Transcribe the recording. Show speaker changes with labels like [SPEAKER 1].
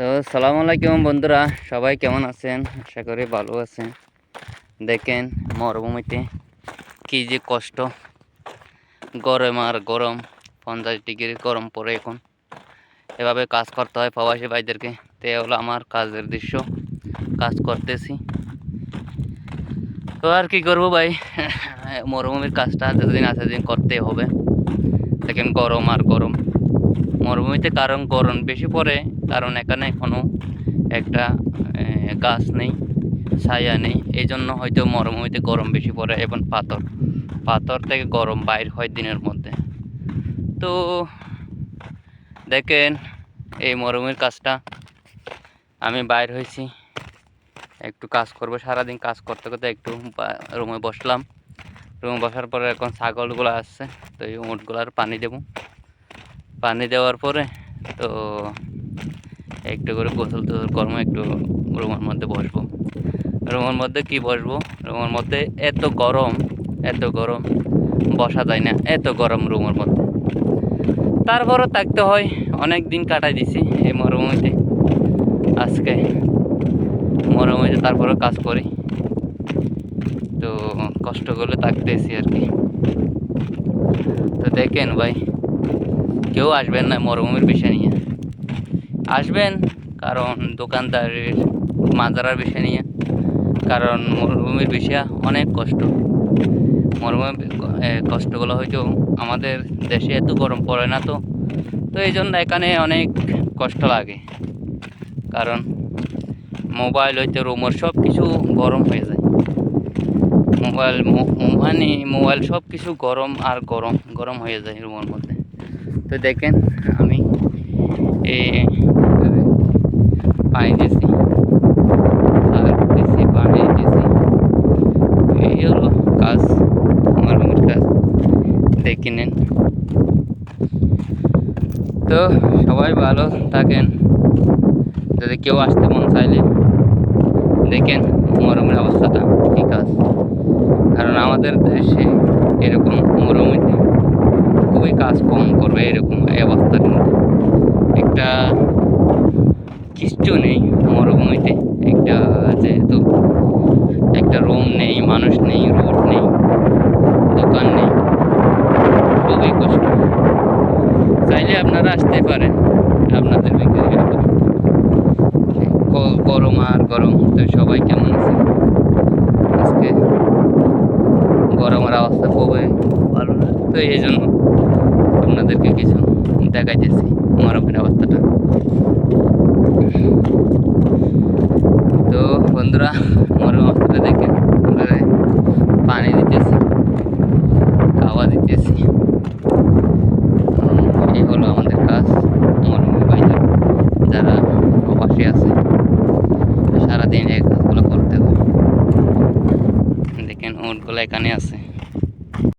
[SPEAKER 1] তো সালাম আলাইকুম বন্ধুরা, সবাই কেমন আছেন? আশা করি ভালো আছেন। দেখেন, মরুভূমিতে কী যে কষ্ট। গরম আর গরম, পঞ্চাশ ডিগ্রি গরম পড়ে এখন। এভাবে কাজ করতে হয় প্রবাসী ভাইদেরকে। তো হলো আমার কাজের দৃশ্য। কাজ করতেছি। তো আর কি করব ভাই? মরুভূমির কাজটা যেদিন আছে দিন করতে হবে। দেখেন, গরম আর গরম। মরুভূমিতে কারণ গরম বেশি পড়ে, কারণ এখানে কোনো একটা গাছ নেই, ছায়া নেই এই জন্য হয়তো মরুভূমিতে গরম বেশি পড়ে এবং পাথর পাথর থেকে গরম বাইর হয় দিনের মধ্যে। তো দেখেন এই মরুভূমির কাজটা, আমি বাইর হয়েছি, একটু কাজ করব, সারাদিন কাজ করতে করতে একটু রুমে বসলাম। রুমে বসার পরে এখন ছাগলগুলো আসছে, তো এই উঁটগুলার পানি দেবো। পানি দেওয়ার পরে তো একটু করে গোসল টোসল করব, একটু রুমের মধ্যে বসবো। রুমের মধ্যে কি বসবো? রুমের মধ্যে এত গরম এত গরম, বসা যায় না, এত গরম রুমের মধ্যে। তারপরও থাকতে হয়, অনেক দিন কাটাই দিছি এই মরুভূমিতে। আজকে মরুভূমিতে তারপরেও কাজ করি। তো কষ্ট করলে থাকতেছি আর কি। তো দেখেন ভাই কেউ আসবেন না মরুভূমির বিষয় নিয়ে। আসবেন কারণ দোকানদারের মাজারার বিষয় নিয়ে। কারণ মরুভূমির বিষয় অনেক কষ্ট। মরুভূমির কষ্টগুলো হয়তো আমাদের দেশে এত গরম পড়ে না তো। তো এই জন্য এখানে অনেক কষ্ট লাগে। কারণ মোবাইল হইতে রুমের সব কিছু গরম হয়ে যায়। মোবাইল মানে মোবাইল সব কিছু গরম আর গরম গরম হয়ে যায় রুমের মধ্যে। তো দেখেন, আমি পানি দিয়েছি, সার দিয়েছি পানি দিয়েছি। এই হলো কাজ, আমার রুমের কাজ। দেখে নেন। তো সবাই ভালো থাকেন। যদি কেউ আসতে মন চাইলে, দেখেন মরুমের অবস্থাটা ঠিক আছে কারণ আমাদের দেশে এরকম মরুভূমিতে খুবই কাজ কম করবে, এরকম এই অবস্থার মধ্যে একটা কিচ্ছু নেই মরুভূমিতে একটা যেহেতু একটা রুম নেই, মানুষ নেই রোড নেই, দোকান নেই, খুবই কষ্ট। চাইলে আপনারা আসতে পারেন, আপনাদের গরম আর গরম তো সবাই কেমন আছে? আজকে গরমের অবস্থা খুবই ভালো না? তো এই জন্য। আপনাদেরকে কিছু দেখাইতেছি। মরমের অবস্থাটা। তো বন্ধুরা মরম অবস্থাটা দেখে পানি দিতেছি খাওয়া দিতেছি। এই হলো আমাদের কাজ মরমের বাইরে যারা প্রবাসী আছে। সারাদিন এই কাজগুলো করতে হয়। দেখেন উটগুলো এখানে আছে।